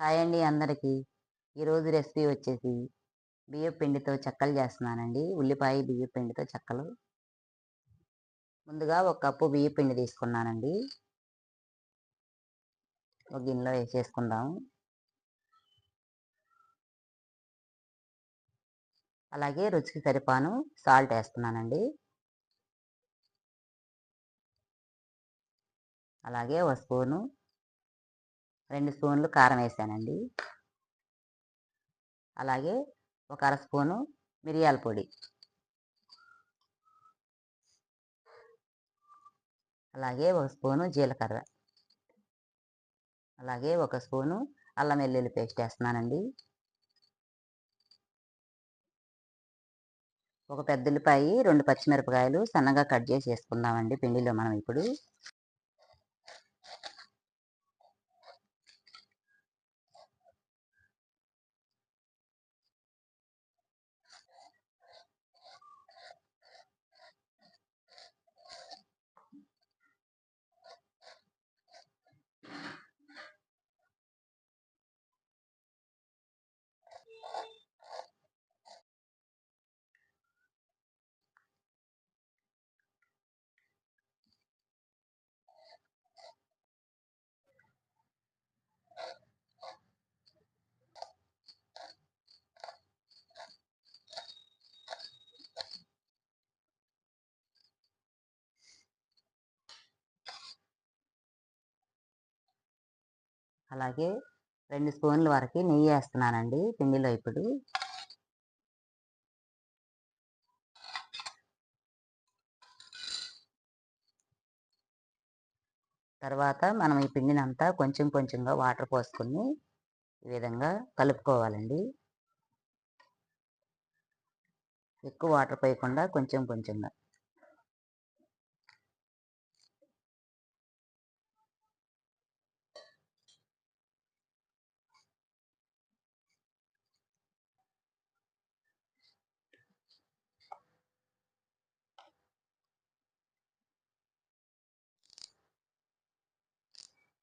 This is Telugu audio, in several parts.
హాయ్ అండి అందరికీ. ఈరోజు రెసిపీ వచ్చేసి బియ్యం పిండితో చెక్కలు చేస్తున్నానండి. ఉల్లిపాయ బియ్యం పిండితో చెక్కలు. ముందుగా ఒక కప్పు బియ్యం పిండి తీసుకున్నానండి. ఒక గిన్నెలో వేసేసుకుందాం. అలాగే రుచికి సరిపాను సాల్ట్ వేస్తున్నానండి. అలాగే ఒక స్పూను రెండు స్పూన్లు కారం వేసానండి. అలాగే ఒక అర స్పూను మిరియాల పొడి. అలాగే ఒక స్పూను జీలకర్ర. అలాగే ఒక స్పూను అల్లం వెల్లుల్లి పేస్ట్ వేస్తున్నానండి. ఒక పెద్ద రెండు పచ్చిమిరపకాయలు సన్నగా కట్ చేసి వేసుకుందామండి పిండిలో మనం ఇప్పుడు. అలాగే రెండు స్పూన్ల వరకు నెయ్యి వేస్తున్నానండి పిండిలో ఇప్పుడు. తర్వాత మనం ఈ పిండిని అంతా కొంచెం కొంచెంగా వాటర్ పోసుకొని ఈ విధంగా కలుపుకోవాలండి. ఎక్కువ వాటర్ పోయకుండా కొంచెం కొంచెంగా.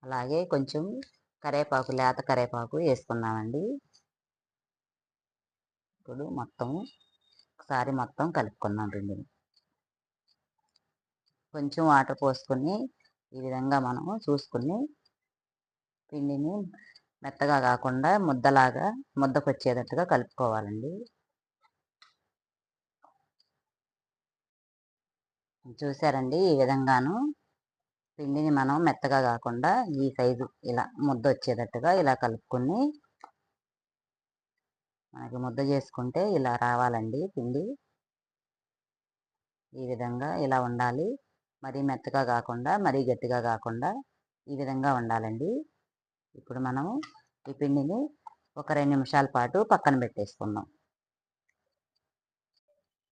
అలాగే కొంచెం కరేపాకు లేత కరేపాకు వేసుకున్నామండి ఇప్పుడు మొత్తం ఒకసారి మొత్తం కలుపుకున్నాం రెండు కొంచెం వాటర్ పోసుకొని ఈ విధంగా మనము చూసుకుని పిండిని మెత్తగా కాకుండా ముద్దలాగా ముద్దకు వచ్చేటట్టుగా కలుపుకోవాలండి. చూసారండి ఈ విధంగాను పిండిని మనం మెత్తగా కాకుండా ఈ సైజు ఇలా ముద్ద వచ్చేటట్టుగా ఇలా కలుపుకొని మనకి ముద్ద చేసుకుంటే ఇలా రావాలండి పిండి. ఈ విధంగా ఇలా ఉండాలి. మరీ మెత్తగా కాకుండా మరీ గట్టిగా కాకుండా ఈ విధంగా ఉండాలండి. ఇప్పుడు మనము ఈ పిండిని ఒక రెండు నిమిషాల పాటు పక్కన పెట్టేసుకుందాం.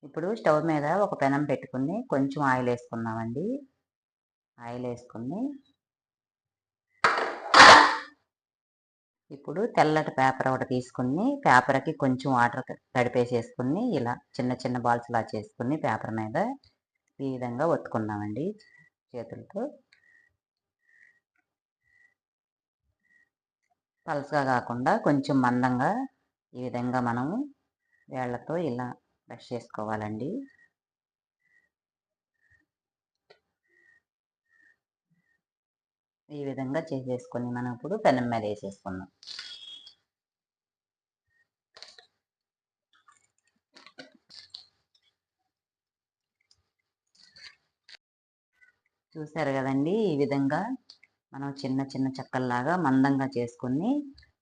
ఇప్పుడు స్టవ్ మీద ఒక పెనం పెట్టుకుని కొంచెం ఆయిల్ వేసుకుందామండి ఆయిల్ వేసుకుని ఇప్పుడు తెల్లటి పేపర్ ఒకటి తీసుకుని పేపర్కి కొంచెం వాటర్ తడిపేసేసుకుని ఇలా చిన్న చిన్న బాల్స్ లా చేసుకుని పేపర్ మీద ఈ విధంగా ఒత్తుకుందామండి చేతులతో. పలసగా కాకుండా కొంచెం మందంగా ఈ విధంగా మనము వేళ్ళతో ఇలా బ్రష్ చేసుకోవాలండి. ఈ విధంగా చేసేసుకొని మనం ఇప్పుడు పెనం మీద వేసేసుకుందాం. చూసారు కదండి ఈ విధంగా మనం చిన్న చిన్న చెక్కల్లాగా మందంగా చేసుకుని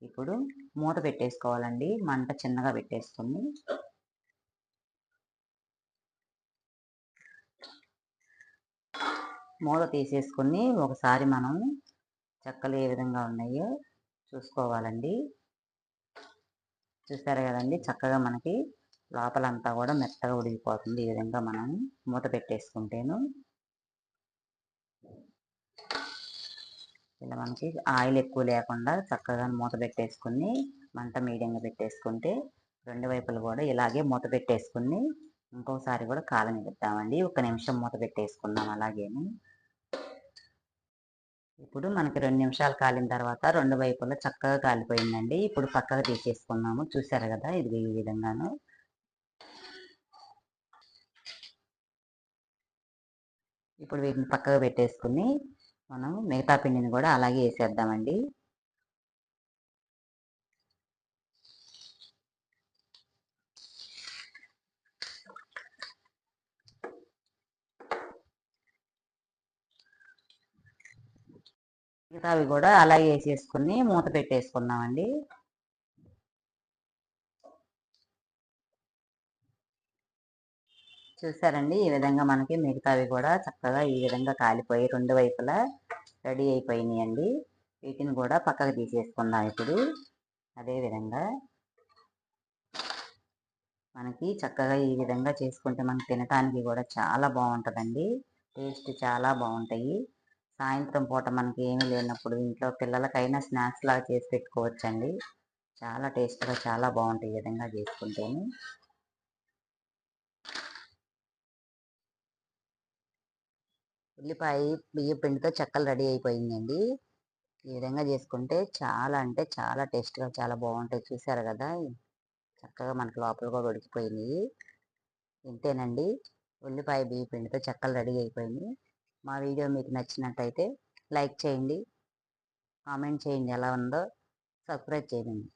ఇప్పుడు మూత పెట్టేసుకోవాలండి. మంట చిన్నగా పెట్టేసుకుని మూత తీసేసుకుని ఒకసారి మనం చెక్కలు ఏ విధంగా ఉన్నాయో చూసుకోవాలండి. చూసారు కదండి చక్కగా మనకి లోపలంతా కూడా మెత్తగా ఉడికిపోతుంది ఈ విధంగా మనం మూత పెట్టేసుకుంటేను. ఇలా మనకి ఆయిల్ ఎక్కువ లేకుండా చక్కగా మూత పెట్టేసుకుని మంట మీడియంగా పెట్టేసుకుంటే రెండు వైపులు కూడా ఇలాగే మూత పెట్టేసుకుని ఇంకోసారి కూడా కాలం పెడతామండి ఒక నిమిషం మూత పెట్టేసుకుందాం అలాగేను. ఇప్పుడు మనకి రెండు నిమిషాలు కాలిన తర్వాత రెండు వైపులా చక్కగా కాలిపోయిందండి. ఇప్పుడు పక్కకు తీసేసుకున్నాము. చూసారు కదా? ఇది ఈ విధంగాను. ఇప్పుడు వీటిని పక్కకు పెట్టేసుకుని మనం మిగతా పిండిని కూడా అలాగే వేసేద్దామండి. మిగతావి కూడా అలాగే వేసేసుకుని మూత పెట్టేసుకుందామండి. చూసారండి? ఈ విధంగా మనకి మిగతావి కూడా చక్కగా ఈ విధంగా కాలిపోయి రెండు వైపులా రెడీ అయిపోయినాయి అండి వీటిని కూడా పక్కకు తీసేసుకుందాం ఇప్పుడు. అదే విధంగా మనకి చక్కగా ఈ విధంగా చేసుకుంటే మనకి తినటానికి కూడా చాలా బాగుంటుందండి. టేస్ట్ చాలా బాగుంటాయి. సాయంత్రం పూట మనకి ఏమీ లేనప్పుడు ఇంట్లో పిల్లలకైనా స్నాక్స్ లాగా చేసి పెట్టుకోవచ్చండి. చాలా టేస్ట్గా చాలా బాగుంటాయి ఈ విధంగా చేసుకుంటేనే. ఉల్లిపాయ బియ్య పిండితో చెక్కలు రెడీ అయిపోయిందండి. ఈ విధంగా చేసుకుంటే చాలా అంటే చాలా టేస్ట్గా చాలా బాగుంటాయి. చూసారు కదా? చక్కగా మనకి లోపల కూడా ఉడికిపోయినాయి. ఇంతేనండి. ఉల్లిపాయ బియ్య పిండితో చెక్కలు రెడీ అయిపోయినాయి. మా వీడియో మీకు నచ్చినట్టయితే లైక్ చేయండి కామెంట్ చేయండి ఎలా ఉందో సబ్స్క్రైబ్ చేయండి.